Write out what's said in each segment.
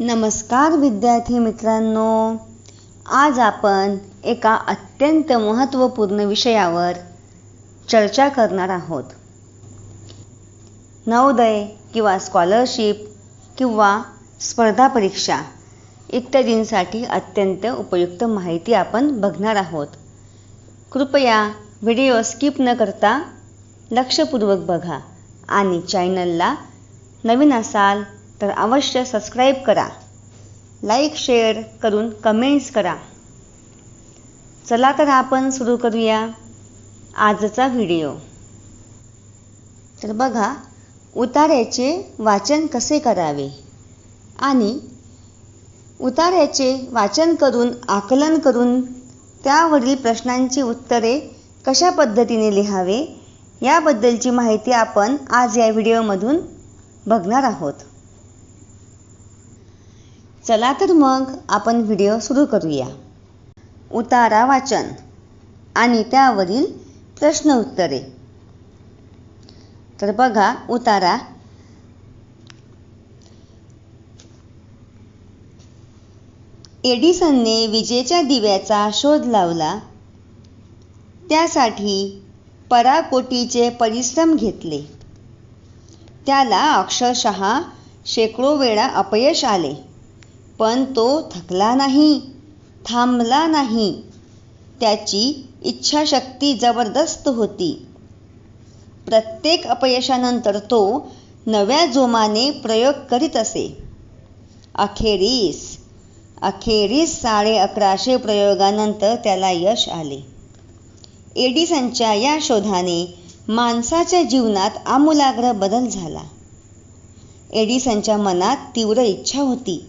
नमस्कार विद्यार्थी मित्रांनो. आज आपण एका अत्यंत महत्त्वपूर्ण विषयावर चर्चा करणार आहोत. नवोदय किंवा स्कॉलरशिप किंवा स्पर्धा परीक्षा इत्यादींसाठी अत्यंत उपयुक्त माहिती आपण बघणार आहोत. कृपया व्हिडिओ स्किप न करता लक्षपूर्वक बघा आणि चॅनलला नवीन असाल तर अवश्य सबस्क्राईब करा. लाईक शेअर करून कमेंट्स करा. चला तर आपण सुरू करूया आजचा व्हिडिओ तर बघा उतार्याचे वाचन कसे करावे? आणि उतार्याचे वाचन करून आकलन करून त्यावरील प्रश्नांची उत्तरे कशा पद्धतीने लिहावे? याबद्दलची माहिती आपण आज या व्हिडिओमधून बघणार आहोत. चला तर मग आपण व्हिडिओ सुरू करूया. उतारा वाचन आणि त्यावरील प्रश्न उत्तरे. तर बघा उतारा. एडिसनने विजेच्या दिव्याचा शोध लावला. त्यासाठी पराकोटीचे परिश्रम घेतले. त्याला अक्षरशः शेकडो वेळा अपयश आले. पण तो थकला नाही थांबला नाही. त्याची इच्छाशक्ती जबरदस्त होती. प्रत्येक अपयशानंतर तो नव्या जोमाने प्रयोग करीत असे. अखेरीस अखेरीस साडे अकराशे प्रयोगानंतर त्याला यश आले. एडिसनच्या या शोधाने माणसाच्या जीवनात आमूलाग्र बदल झाला. एडिसनच्या मनात तीव्र इच्छा होती.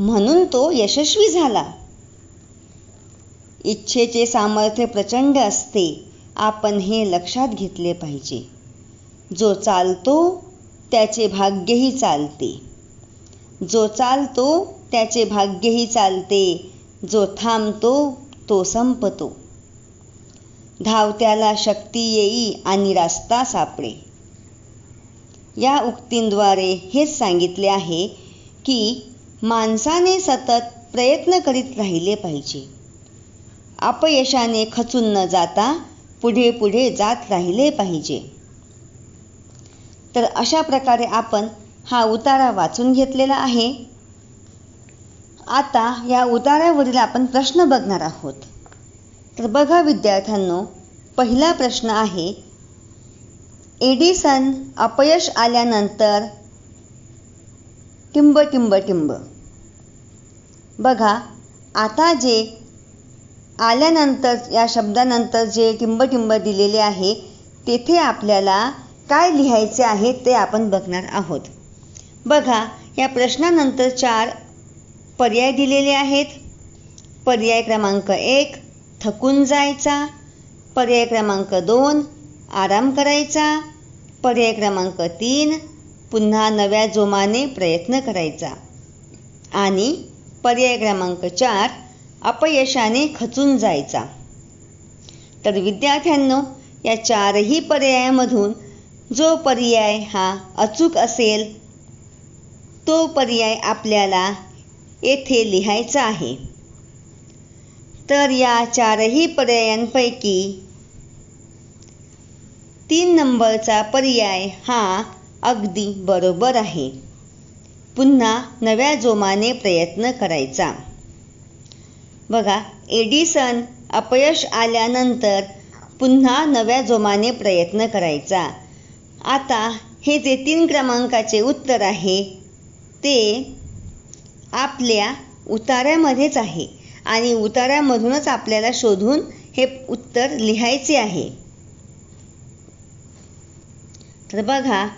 म्हणून तो यशस्वी झाला. इच्छेचे सामर्थ्य प्रचंड असते आपण हे लक्षात घेतले पाहिजे. जो चालतो त्याचे भाग्यही चालते. जो चालतो त्याचे भाग्यही चालते. जो थांबतो तो संपतो. धावत्याला शक्ती येई आणि रास्ता सापडे. या उक्तींद्वारे हेच सांगितले आहे की माणसाने सतत प्रयत्न करीत राहिले पाहिजे. अपयशाने खचून न जाता पुढे पुढे जात राहिले पाहिजे. तर अशा प्रकारे आपण हा उतारा वाचून घेतलेला आहे. आता या उतारावरील आपण प्रश्न बघणार आहोत. तर बघा विद्यार्थ्यांनो पहिला प्रश्न आहे एडिसन अपयश आल्यानंतर टिंब टिंब टिंब. बघा आता जे आल्यानंतर या शब्दानंतर जे टिंब टिंब दिलेले आहे तेथे आपल्याला काय लिहायचे आहे ते आपण बघणार आहोत. बघा या प्रश्नानंतर चार पर्याय दिलेले आहेत. पर्याय क्रमांक एक थकून जायचा. पर्याय क्रमांक दोन आराम करायचा. पर्याय क्रमांक तीन पुन्हा नव्या जोमाने प्रयत्न करायचा. आणि पर्याय क्रमांक चार अपयशाने खचून जायचा. तर विद्यार्थ्यांनो या चारही पर्यायामधून जो पर्याय हा अचूक असेल तो पर्याय आपल्याला येथे लिहायचा आहे. तर या चारही पर्यायांपैकी तीन नंबरचा पर्याय हा अगदी बरोबर आहे. पुन्हा नव्या जोमाने प्रयत्न करायचा. बघा एडिसन अपयश आल्यानंतर पुन्हा नव्या जोमाने प्रयत्न करायचा. आता हे जे तीन क्रमांकाचे उत्तर आहे ते आपल्या उतार्यामध्येच आहे आणि उतार्यामधूनच आपल्याला शोधून हे उत्तर लिहायचे आहे. तर बघा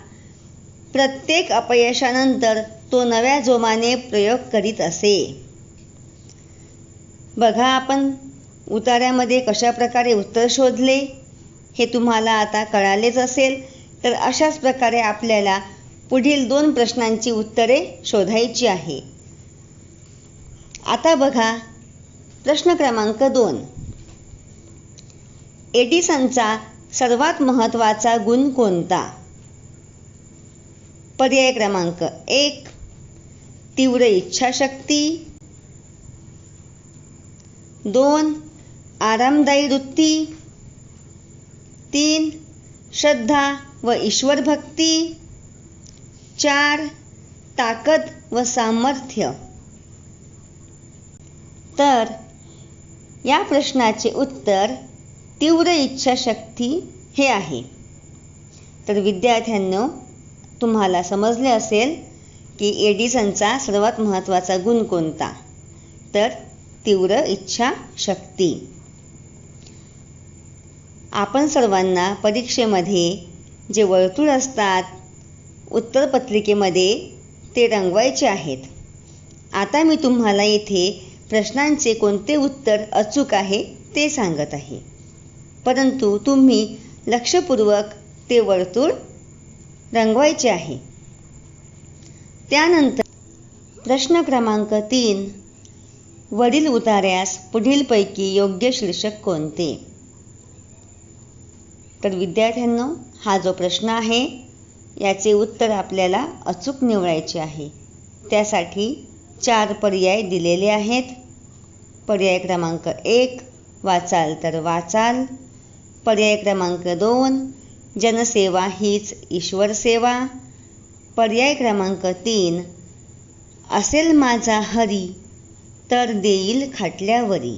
प्रत्येक अपयशानंतर तो नव्या जोमाने प्रयोग करीत असे. बघा आपण उतार्यामध्ये कशा प्रकारे उत्तर शोधले हे तुम्हाला आता कळालेच असेल. तर अशाच प्रकारे आपल्याला पुढील दोन प्रश्नांची उत्तरे शोधायची आहे. आता बघा प्रश्न क्रमांक दोन. एडिसनचा सर्वात महत्त्वाचा गुण कोणता? पर्याय क्रमांक एक तीव्र इच्छाशक्ती. दोन आरामदायी वृत्ती. तीन श्रद्धा व ईश्वर भक्ती. चार ताकद व सामर्थ्य. तर या प्रश्नाचे उत्तर तीव्र इच्छाशक्ती हे आहे. तर विद्यार्थ्यांनो तुम्हाला समजले असेल की एडिसनचा सर्वात महत्त्वाचा गुण कोणता? तर तीव्र इच्छाशक्ती आपण सर्वांना परीक्षेमध्ये जे वर्तुळ असतात उत्तरपत्रिकेमध्ये ते रंगवायचे आहेत. आता मी तुम्हाला येथे प्रश्नांचे कोणते उत्तर अचूक आहे ते सांगत आहे. परंतु तुम्ही लक्षपूर्वक ते वर्तुळ रंगवायचे आहे. त्यानंतर प्रश्न क्रमांक तीन वडील उतार्यास पुढीलपैकी योग्य शीर्षक कोणते? तर विद्यार्थ्यांनो हा जो प्रश्न आहे याचे उत्तर आपल्याला अचूक निवडायचे आहे. त्यासाठी चार पर्याय दिलेले आहेत. पर्याय क्रमांक एक वाचाल तर वाचाल. पर्याय क्रमांक दोन जनसेवा हीच ईश्वर सेवा. पर्याय क्रमांक तीन. असेल माझा हरी तर देईल खाटल्यावरी.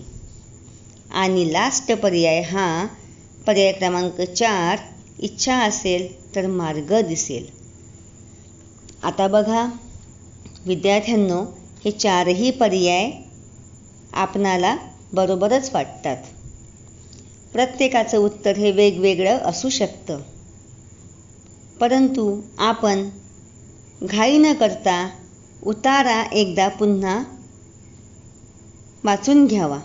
आणि लास्ट पर्याय हा पर्याय क्रमांक चार इच्छा असेल तर मार्ग दिसेल. आता बघा विद्यार्थ्यांनो हे चारही पर्याय आपणाला बरोबरच वाटतात. प्रत्येकाचं उत्तर हे वेगवेगळं असू शकतं. परंतु आपण घाई न करता उतारा एकदा पुन्हा वाचून घ्यावा.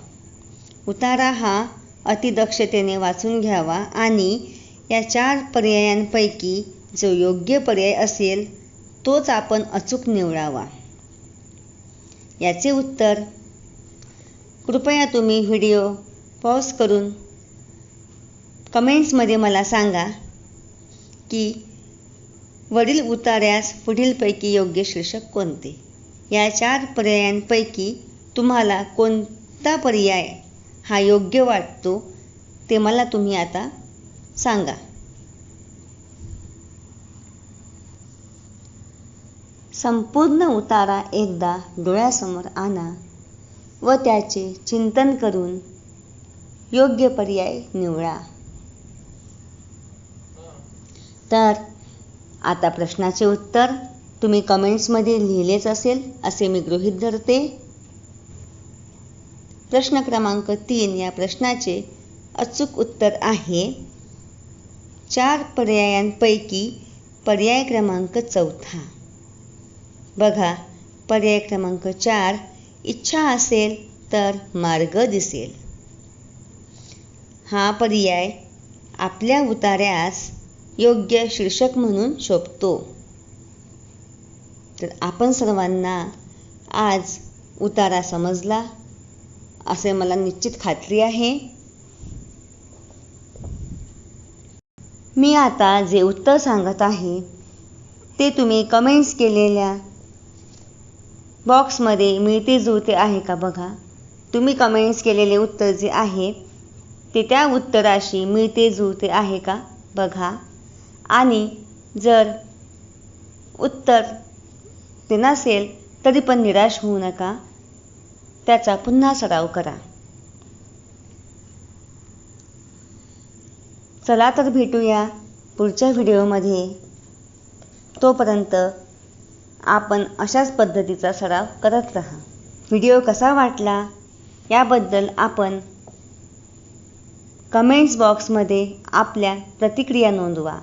उतारा हा अतिदक्षतेने वाचून घ्यावा आणि या चार पर्यायांपैकी जो योग्य पर्याय असेल तोच आपण अचूक निवडावा. याचे उत्तर कृपया तुम्ही व्हिडिओ पॉज करून कमेंट्समध्ये मला सांगा की वडील उतार्यास पुढीलपैकी योग्य शीर्षक कोणते? या चार पर्यायांपैकी तुम्हाला कोणता पर्याय हा योग्य वाटतो ते मला तुम्ही आता सांगा. संपूर्ण उतारा एकदा डोळ्यासमोर आणा व त्याचे चिंतन करून योग्य पर्याय निवडा. तर आता प्रश्नाचे उत्तर तुम्ही कमेंट्समध्ये लिहिलेच असेल असे मी गृहीत धरते. प्रश्न क्रमांक तीन या प्रश्नाचे अचूक उत्तर आहे. चार पर्यायांपैकी पर्याय क्रमांक चौथा. बघा पर्याय क्रमांक चार इच्छा असेल तर मार्ग दिसेल. हा पर्याय आपल्या उतार्यास योग्य शीर्षक म्हणून शोभतो. तर आपण सर्वांना आज उतारा समजला असे मला निश्चित खात्री आहे. मी आता जे उत्तर सांगत आहे ते तुम्ही कमेंट्स केलेल्या बॉक्समध्ये मिळते जुळते आहे का बघा. तुम्ही कमेंट्स केलेले उत्तर जे आहे ते त्या उत्तराशी मिळते जुळते आहे का बघा. आणि जर उत्तर ते नसेल तरी पण निराश होऊ नका. त्याचा पुन्हा सराव करा. चला तर भेटूया पुढच्या व्हिडिओमध्ये. तोपर्यंत आपण अशाच पद्धतीचा सराव करत राहा. व्हिडिओ कसा वाटला याबद्दल आपण कमेंट्स बॉक्समध्ये आपल्या प्रतिक्रिया नोंदवा.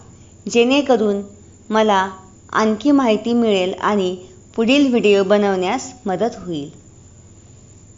जेणेकरून मला आणखी माहिती मिळेल आणि पुढील व्हिडिओ बनवण्यास मदत होईल.